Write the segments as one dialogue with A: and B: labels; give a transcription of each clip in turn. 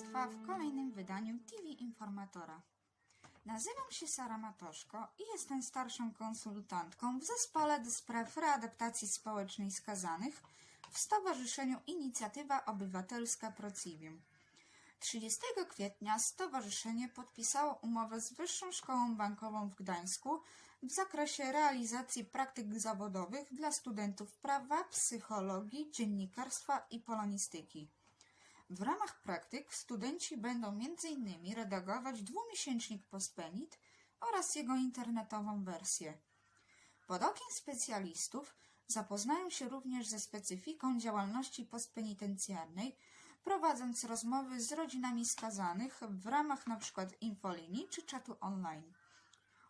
A: Państwa w kolejnym wydaniu TV Informatora. Nazywam się Sara Matoszko i jestem starszą konsultantką w Zespole do Spraw Readaptacji Społecznej Skazanych w Stowarzyszeniu Inicjatywa Obywatelska Procivium. 30 kwietnia stowarzyszenie podpisało umowę z Wyższą Szkołą Bankową w Gdańsku w zakresie realizacji praktyk zawodowych dla studentów prawa, psychologii, dziennikarstwa i polonistyki. W ramach praktyk studenci będą m.in. redagować dwumiesięcznik Pospenit oraz jego internetową wersję. Pod okiem specjalistów zapoznają się również ze specyfiką działalności postpenitencjarnej, prowadząc rozmowy z rodzinami skazanych w ramach np. infolinii czy czatu online.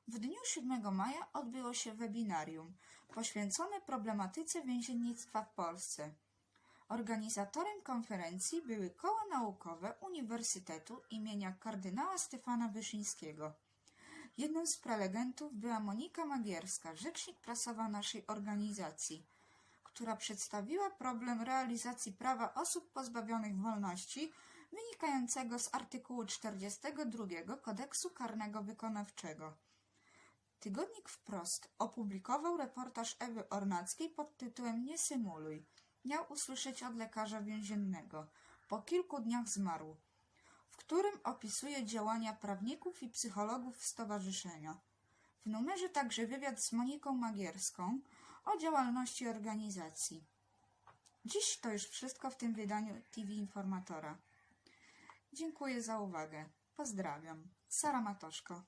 A: W dniu 7 maja odbyło się webinarium poświęcone problematyce więziennictwa w Polsce. Organizatorem konferencji były koła naukowe Uniwersytetu imienia kardynała Stefana Wyszyńskiego. Jedną z prelegentów była Monika Magierska, rzecznik prasowa naszej organizacji, która przedstawiła problem realizacji prawa osób pozbawionych wolności wynikającego z artykułu 42 Kodeksu Karnego Wykonawczego. Tygodnik Wprost opublikował reportaż Ewy Ornackiej pod tytułem Nie symuluj. Miał usłyszeć od lekarza więziennego. Po kilku dniach zmarł, w którym opisuje działania prawników i psychologów stowarzyszenia. W numerze także wywiad z Moniką Magierską o działalności organizacji. Dziś to już wszystko w tym wydaniu TV Informatora. Dziękuję za uwagę. Pozdrawiam. Sara Matoszko.